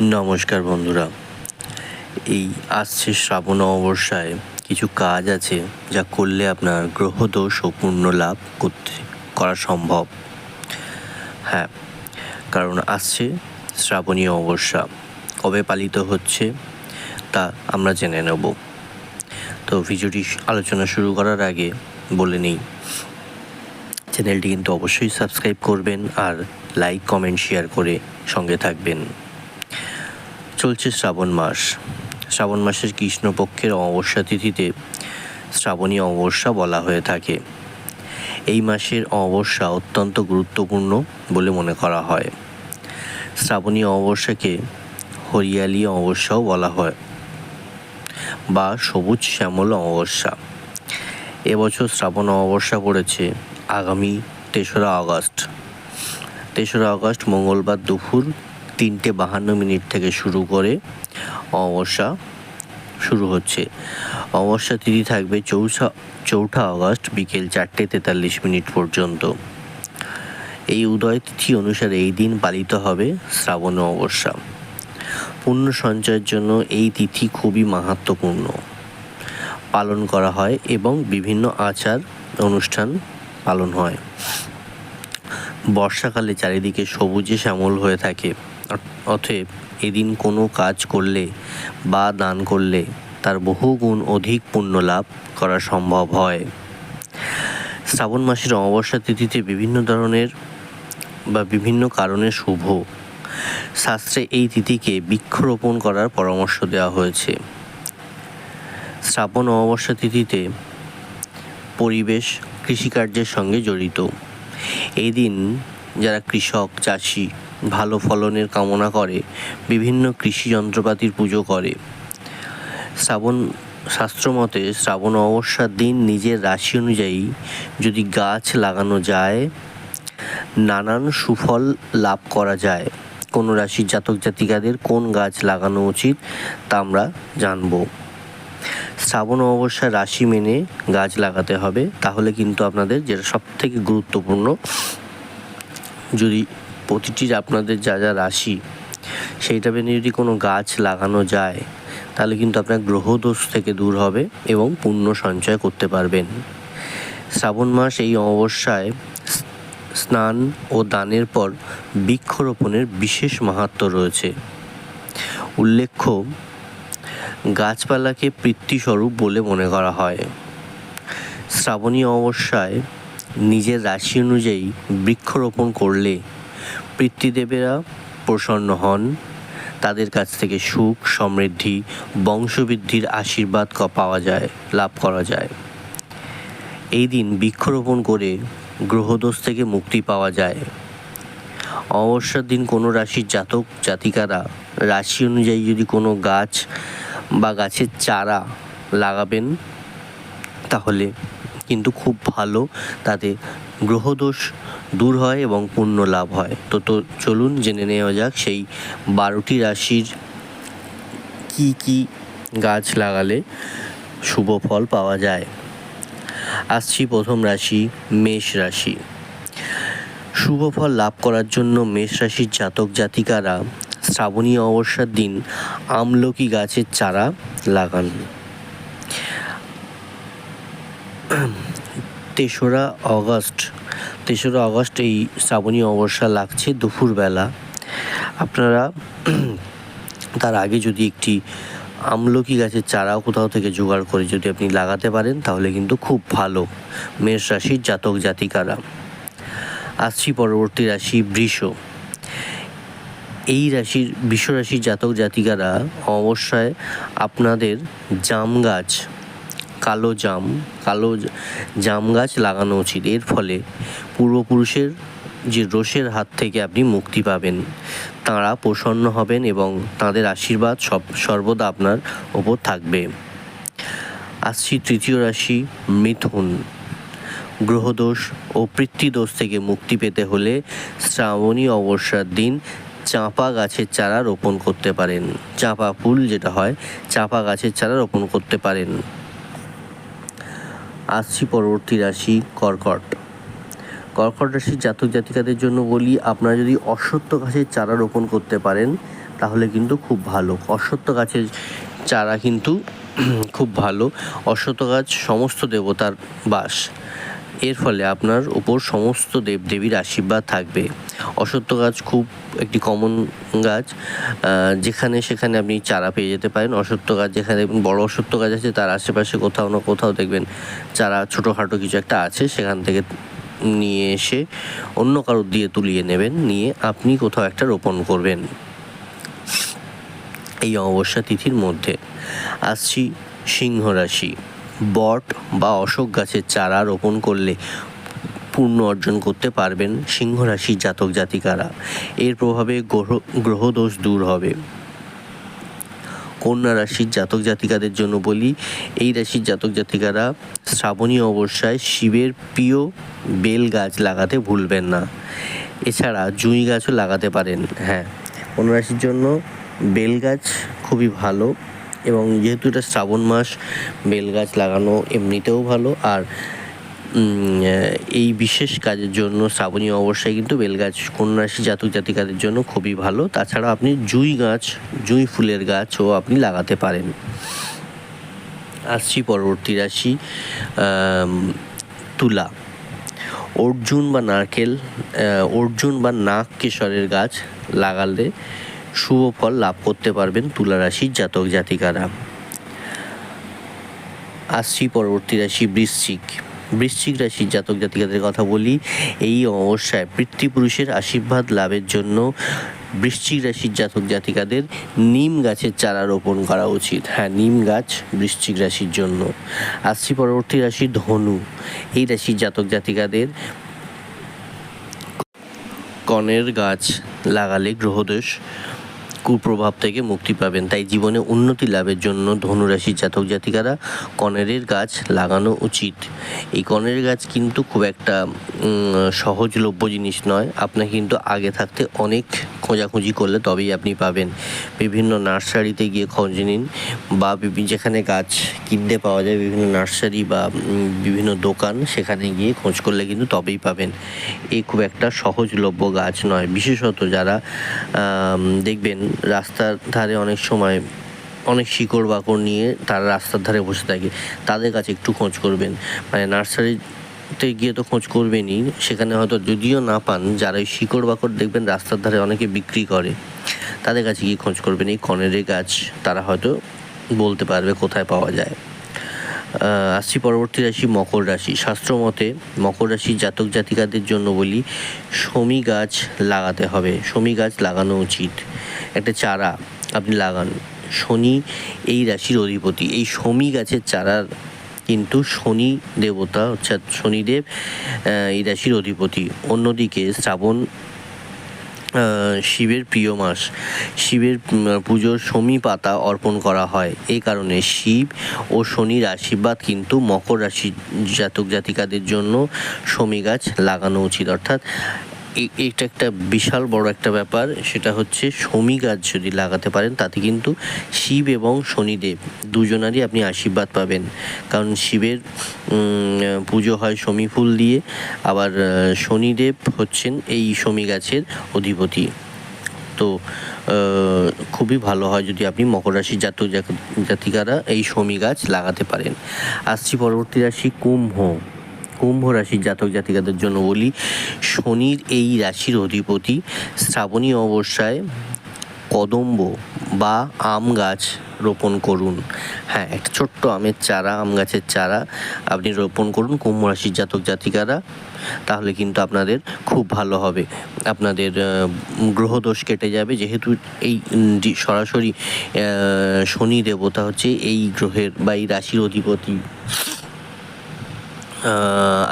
নমস্কার বন্ধুরা। এই আসছে শ্রাবণ অমাবস্যায় কিছু কাজ আছে যা করলে আপনার গ্রহদোষ ও পূর্ণ লাভ করতে, করা সম্ভব। হ্যাঁ কারণ আসছে শ্রাবণী অমাবস্যা। কবে পালিত হচ্ছে তা আমরা জেনে নেব। তো ভিডিওটি আলোচনা শুরু করার আগে বলে নিই, চ্যানেলটি কিন্তু অবশ্যই সাবস্ক্রাইব করবেন আর লাইক, কমেন্ট, শেয়ার করে সঙ্গে থাকবেন। চলছে শ্রাবণ মাস। শ্রাবণ মাসের কৃষ্ণপক্ষের অমাবস্যা তিথিতে শ্রাবণী অমাবস্যা বলা হয়ে থাকে। এই মাসের অমাবস্যা অত্যন্ত গুরুত্বপূর্ণ বলে মনে করা হয়। শ্রাবণী অমাবস্যাকে হরিয়ালি অমাবস্যাও বলা হয় বা সবুজ শ্যামল অমাবস্যা। এবছর শ্রাবণ অমাবস্যা পড়েছে আগামী তেসরা আগস্ট। তেসরা আগস্ট মঙ্গলবার দুপুর তিনটে বাহান্ন মিনিট থেকে শুরু করে অমাবস্যা শুরু হচ্ছে। অমাবস্যা তিথি থাকবে চৌঠা চৌঠা আগস্ট বিকেল চারটে তেতাল্লিশ মিনিট পর্যন্ত। এই উদয় তিথি অনুসারে এই দিন পালিত হবে শ্রাবণ অমাবস্যা। পুণ্য সঞ্চয়ের জন্য এই তিথি খুবই মাহাত্মপূর্ণ পালন করা হয় এবং বিভিন্ন আচার, অনুষ্ঠান পালন হয়। বর্ষাকালে চারিদিকে সবুজে শ্যামল হয়ে থাকে। অতএব এদিন কোনো কাজ করলে বা দান করলে তার বহু গুণ অধিক পুণ্য লাভ করা সম্ভব হয়। শ্রাবণ মাসের অমাবস্যা তিথিতে বিভিন্ন ধরনের বা বিভিন্ন কারণে শুভ। শাস্ত্রে এই তিথিকে বৃক্ষরোপণ করার পরামর্শ দেওয়া হয়েছে। শ্রাবণ অমাবস্যা তিথিতে পরিবেশ কৃষিকার্যের সঙ্গে জড়িত। এই দিন যারা কৃষক, চাষি ভালো ফলনের কামনা করে, বিভিন্ন কৃষি যন্ত্রপাতির পুজো করে। শ্রাবণ, শাস্ত্রমতে শ্রাবণ অবস্যার দিন নিজের রাশি অনুযায়ী যদি গাছ লাগানো যায়, নানান সুফল লাভ করা যায়। কোন রাশির জাতক জাতিকাদের কোন গাছ লাগানো উচিত তা আমরা জানব। শ্রাবণ অমাবস্যার রাশি মেনে গাছ লাগাতে হবে, তাহলে কিন্তু আপনাদের যেটা সব থেকে গুরুত্বপূর্ণ, যদি প্রতিটির আপনাদের যা যা রাশি, সেইটা মেনে যদি কোনো গাছ লাগানো যায়, তাহলে কিন্তু আপনার গ্রহদোষ থেকে দূর হবে এবং পুণ্য সঞ্চয় করতে পারবেন। শ্রাবণ মাস এই অমাবস্যায় স্নান ও দানের পর বৃক্ষরোপণের বিশেষ মাহাত্ম রয়েছে। উল্লেখ্য, গাছপালাকে পৃথ্বীস্বরূপ বলে মনে করা হয়। শ্রাবণী অমাবস্যায় নিজের রাশি অনুযায়ী বৃক্ষরোপণ করলে পিতৃদেবেরা প্রসন্ন হন। তাদের কাছ থেকে সুখ, সমৃদ্ধি, বংশবৃদ্ধির আশীর্বাদ পাওয়া যায়, লাভ করা যায়। এই দিন বৃক্ষরোপণ করে গ্রহদোষ থেকে মুক্তি পাওয়া যায়। অমাবস্যার দিন কোনো রাশির জাতক, জাতিকারা রাশি অনুযায়ী যদি কোনো গাছ বা গাছের চারা লাগাবেন, তাহলে কিন্তু খুব ভালো। তাতে গ্রহদোষ দূর হয় এবং পুণ্য লাভ হয়। তো তো চলুন জেনে নেওয়া যাক সেই বারোটি রাশির কি কি গাছ লাগালে শুভ ফল পাওয়া যায়। আসছি প্রথম রাশি, মেষ রাশি। শুভ ফল লাভ করার জন্য মেষ রাশির জাতক জাতিকারা শ্রাবণী অমাবস্যার দিন আমলকি গাছের চারা লাগান। তেসরা অগস্ট তেসরা অগস্ট এই শ্রাবণী অমাবস্যা লাগছে দুপুরবেলা। আপনারা তার আগে যদি একটি আমলকি গাছের চারাও কোথাও থেকে জোগাড় করে যদি আপনি লাগাতে পারেন, তাহলে কিন্তু খুব ভালো। মেষ রাশির জাতক জাতিকারা। আসছি পরবর্তী রাশি বৃষ। এই রাশির, বৃষ রাশির জাতক জাতিকারা অবশ্যই আপনাদের জাম গাছ কালো জাম কালো জাম গাছ লাগানো উচিত। এর ফলে পূর্বপুরুষের যে রোষের হাত থেকে আপনি মুক্তি পাবেন। তাঁরা প্রসন্ন হবেন এবং তাদের আশীর্বাদ সব, সর্বদা আপনার ওপর থাকবে। আসছি তৃতীয় রাশি, মিথুন। গ্রহদোষ ও পৃথ্বীদোষ থেকে মুক্তি পেতে হলে শ্রাবণী অবসর দিন চাঁপা গাছের চারা রোপণ করতে পারেন। চাঁপা ফুল যেটা হয়, চাঁপা গাছের চারা রোপণ করতে পারেন। আসছি পরবর্তী রাশি কর্কট। কর্কট রাশির জাতক জাতিকাদের জন্য বলি, আপনারা যদি অসত্য গাছের চারা রোপণ করতে পারেন, তাহলে কিন্তু খুব ভালো। অসত্য গাছের চারা কিন্তু খুব ভালো। অসত্য গাছ সমস্ত দেবতার বাস। এর ফলে আপনার উপর সমস্ত দেবদেবীর আশীর্বাদ থাকবে। অশ্বত্থ গাছ খুব একটি কমন গাছ যেখানে সেখানে আপনি চারা পেয়ে যেতে পারেন। অশ্বত্থ গাছ যেখানে বড় অশ্বত্থ গাছ আছে, তার আশেপাশে কোথাও না কোথাও দেখবেন চারা ছোটোখাটো কিছু একটা আছে, সেখান থেকে নিয়ে এসে অন্য কারোর দিয়ে তুলিয়ে নেবেন, নিয়ে আপনি কোথাও একটা রোপণ করবেন। এই অমাবস্যা তিথির মধ্যে। আসছি সিংহ রাশি। বট বা অশোক গাছের চারা রোপণ করলে পূর্ণ অর্জন করতে পারবেন সিংহ রাশির জাতক জাতিকারা। এর প্রভাবে গ্রহ, গ্রহদোষ দূর হবে। কন্যা রাশির জাতক জাতিকাদের জন্য বলি, এই রাশির জাতক জাতিকারা শ্রাবণী অবস্যায় শিবের প্রিয় বেল গাছ লাগাতে ভুলবেন না। এছাড়া জুঁই গাছও লাগাতে পারেন হ্যাঁ। কন্যা রাশির জন্য বেল গাছ খুবই ভালো। এবং যেহেতু এটা শ্রাবণ মাস, বেল গাছ লাগানো এমনিতেও ভালো আর এই বিশেষ কাজের জন্য শ্রাবণী অবস্যায় কিন্তু বেলগাছ কন্যা রাশি জাতক জাতিকাদের জন্য খুবই ভালো। তাছাড়া আপনি জুঁই গাছ, জুঁই ফুলের গাছও আপনি লাগাতে পারেন। আসছি পরবর্তী রাশি তুলা। অর্জুন বা নারকেল অর্জুন বা নাক কেশরের গাছ লাগালে শুভ ফল লাভ করতে পারবেন তুলা রাশির জাতক জাতিকারা। আসছি পরবর্তী রাশি বৃশ্চিক। বৃশ্চিক রাশির জাতক জাতিকাদের কথা বলি, এই অমাবস্যায় পিতৃপুরুষের আশীর্বাদ লাভের জন্য বৃশ্চিক রাশির জাতক জাতিকাদের নিম গাছের চারা রোপণ করা উচিত। হ্যাঁ নিম গাছ বৃশ্চিক রাশির জন্য। আসছি পরবর্তী রাশি ধনু। এই রাশির জাতক জাতিকাদের কনের গাছ লাগালে গ্রহদোষ কুপ্রভাব থেকে মুক্তি পাবেন। তাই জীবনে উন্নতি লাভের জন্য ধনুরাশির জাতক জাতিকারা কনেরের গাছ লাগানো উচিত। এই কনের গাছ কিন্তু খুব একটা সহজলভ্য জিনিস নয়। আপনাকে কিন্তু আগে থাকতে অনেক খোঁজাখুঁজি করলে তবেই আপনি পাবেন। বিভিন্ন নার্সারিতে গিয়ে খোঁজ নিন বা যেখানে গাছ কিনতে পাওয়া যায়, বিভিন্ন নার্সারি বা বিভিন্ন দোকান সেখানে গিয়ে খোঁজ করলে কিন্তু তবেই পাবেন। এই খুব একটা সহজলভ্য গাছ নয়। বিশেষত যারা দেখবেন রাস্তার ধারে অনেক সময় অনেক শিকড় বাকড় নিয়ে তারা রাস্তার ধারে বসে থাকে। তাদের কাছে একটু খোঁজ করবেন। মানে নার্সারিতে গিয়ে তো খোঁজ করবেনই। সেখানে হয়তো যদিও না পান, যারা ওই শিকড় বাকড় দেখবেন রাস্তার ধারে অনেকে বিক্রি করে, তাদের কাছে গিয়ে খোঁজ করবেন। এই কনেরের গাছ তারা হয়তো বলতে পারবে কোথায় পাওয়া যায়। আসছি পরবর্তী রাশি, মকর রাশি। শাস্ত্র মতে মকর রাশির জাতক জাতিকাদের জন্য বলি, শমী গাছ লাগাতে হবে। শমী গাছ লাগানো উচিত। একটা চারা আপনি লাগান। শনি এই রাশির অধিপতি। এই শমী গাছের চারার কিন্তু শনি দেবতা অর্থাৎ শনিদেব এই রাশির অধিপতি। অন্যদিকে শ্রাবণ শিবের প্রিয় মাস। শিবের পুজোর শমী পাতা অর্পণ করা হয়। এই কারণে শিব ও শনির আশীর্বাদ কিন্তু মকর রাশির জাতক জাতিকাদের জন্য শমী গাছ লাগানো উচিত। অর্থাৎ এটা একটা বিশাল বড় একটা ব্যাপার, সেটা হচ্ছে শমী গাছ যদি লাগাতে পারেন, তাতে কিন্তু শিব এবং শনিদেব দুজনারই আপনি আশীর্বাদ পাবেন। কারণ শিবের পুজো হয় শমী ফুল দিয়ে, আবার শনিদেব হচ্ছেন এই শমী গাছের অধিপতি। তো খুবই ভালো হয় যদি আপনি মকর জাতক জাত- জাতিকারা এই শমী গাছ লাগাতে পারেন। আসছি পরবর্তী রাশি কুম্ভ। কুম্ভ রাশির জাতক জাতিকাদের জন্য বলি, শনির এই রাশির অধিপতি শ্রাবণী অবস্যায় কদম্ব বা আম গাছ রোপণ করুন। হ্যাঁ একটা ছোট্ট আমের চারা, আম গাছের চারা আপনি রোপণ করুন কুম্ভ রাশির জাতক জাতিকারা, তাহলে কিন্তু আপনাদের খুব ভালো হবে। আপনাদের গ্রহদোষ কেটে যাবে, যেহেতু এই সরাসরি শনি দেবতা হচ্ছে এই গ্রহের বা এই রাশির অধিপতি।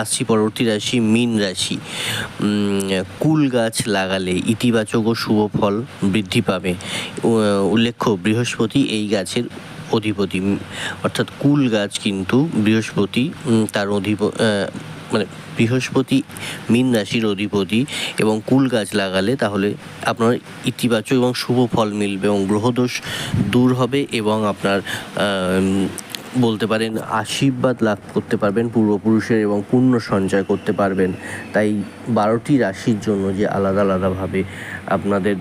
আসছি পরবর্তী রাশি মীন রাশি। কুল গাছ লাগালে ইতিবাচক ও শুভ ফল বৃদ্ধি পাবে। উল্লেখ্য, বৃহস্পতি এই গাছের অধিপতি। অর্থাৎ কুল গাছ কিন্তু বৃহস্পতি তার অধিপ মানে বৃহস্পতি মীন রাশির অধিপতি এবং কুল গাছ লাগালে তাহলে আপনার ইতিবাচক এবং শুভ ফল মিলবে এবং গ্রহদোষ দূর হবে এবং আপনার বলতে পারেন, আশীর্বাদ লাভ করতে পারবেন, পূর্বপুরুষের এবং পুণ্য সঞ্চয় করতে পারবেন। তাই বারোটি রাশির জন্য যে আলাদা আলাদাভাবে আপনাদের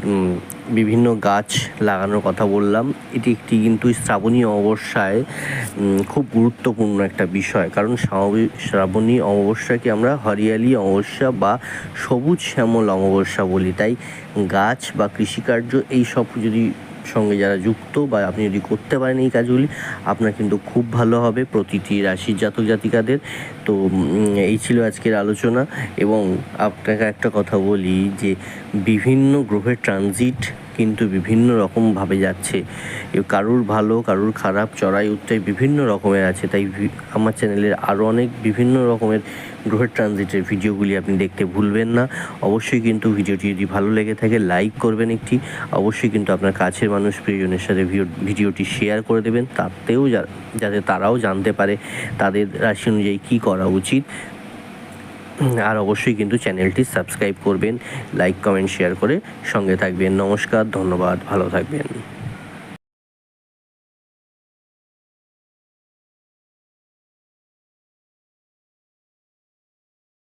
বিভিন্ন গাছ লাগানোর কথা বললাম, এটি একটি কিন্তু শ্রাবণী অমাবস্যায় খুব গুরুত্বপূর্ণ একটা বিষয়। কারণ শ্রাবণী শ্রাবণী অমাবস্যাকে আমরা হরিয়ালি অমাবস্যা বা সবুজ শ্যামল অমাবস্যা বলি। তাই গাছ বা কৃষিকার্য, এই সব যদি সঙ্গে যারা যুক্ত বা আপনি যদি করতে পারেন এই কাজগুলি, আপনার কিন্তু খুব ভালো হবে প্রতিটি রাশির জাতক জাতিকাদের তো এই ছিল আজকের আলোচনা এবং আপনাকে একটা কথা বলি যে বিভিন্ন গ্রহের ট্রানজিট কিন্তু বিভিন্ন রকমভাবে যাচ্ছে। কারুর ভালো, কারুর খারাপ, চড়াই উত্তরাই বিভিন্ন রকমের আছে। তাই আমার চ্যানেলের আরও অনেক বিভিন্ন রকমের গ্রহের ট্রানজিটের ভিডিওগুলি আপনি দেখতে ভুলবেন না। অবশ্যই কিন্তু ভিডিওটি যদি ভালো লেগে থাকে, লাইক করবেন একটি। অবশ্যই কিন্তু আপনার কাছের মানুষ প্রিয়জনের সাথে ভিডিও- ভিডিওটি শেয়ার করে দেবেন। তাতেও যাতে তারাও জানতে পারে তাদের রাশি অনুযায়ী কী করা উচিত। আর অবশ্যই কিন্তু চ্যানেলটি সাবস্ক্রাইব করবেন, লাইক, কমেন্ট, শেয়ার করে সঙ্গে থাকবেন। নমস্কার, ধন্যবাদ, ভালো থাকবেন।